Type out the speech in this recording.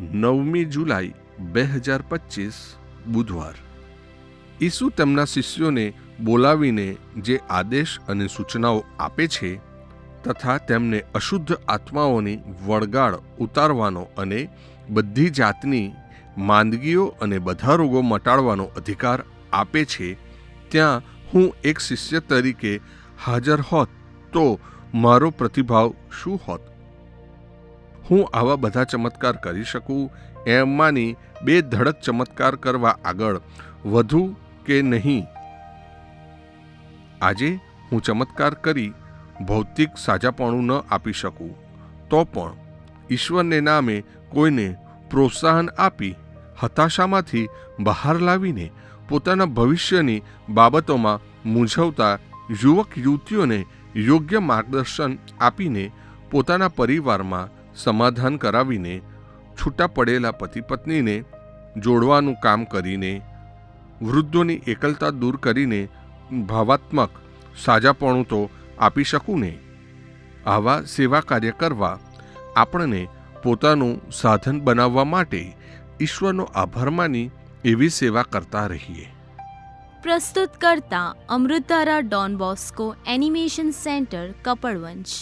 નવમી જુલાઈ, બે હજાર પચીસ, બુધવાર. ઈસુ તેમના શિષ્યોને બોલાવીને જે આદેશ અને સૂચનાઓ આપે છે તથા તેમને અશુદ્ધ આત્માઓની વળગાળ ઉતારવાનો અને બધી જાતની માંદગીઓ અને બધા રોગો મટાડવાનો અધિકાર આપે છે, ત્યાં હું એક શિષ્ય તરીકે હાજર હોત તો મારો પ્રતિભાવ શું હોત? હું આવા બધા ચમત્કાર કરી શકું? એમ માની બે ધડક ચમત્કાર કરવા આગળ. વધુ કે નહીં? આજે હું ચમત્કાર કરી ભૌતિક સાજાપણું ન આપી શકું. તો પણ ઈશ્વરને નામે કોઈને પ્રોત્સાહન આપી હતાશામાંથી બહાર લાવીને પોતાના ભવિષ્યની બાબતોમાં મૂંઝવતા યુવક યુવતીઓને યોગ્ય માર્ગદર્શન આપીને પોતાના પરિવારમાં સમાધાન કરાવીને છૂટા પડેલા પતિ પત્નીને જોડવાનું કામ કરીને, વૃદ્ધોની એકલતા દૂર કરીને ભાવાત્મક સાજાપણું તો આપી શકું ને? આવા સેવા કાર્ય કરવા આપણને પોતાનું સાધન બનાવવા માટે ઈશ્વરનો આભાર માની એવી સેવા કરતા રહીએ. પ્રસ્તુત કરતા Amrutdhara Don Bosco animation centre, Kapadvanj.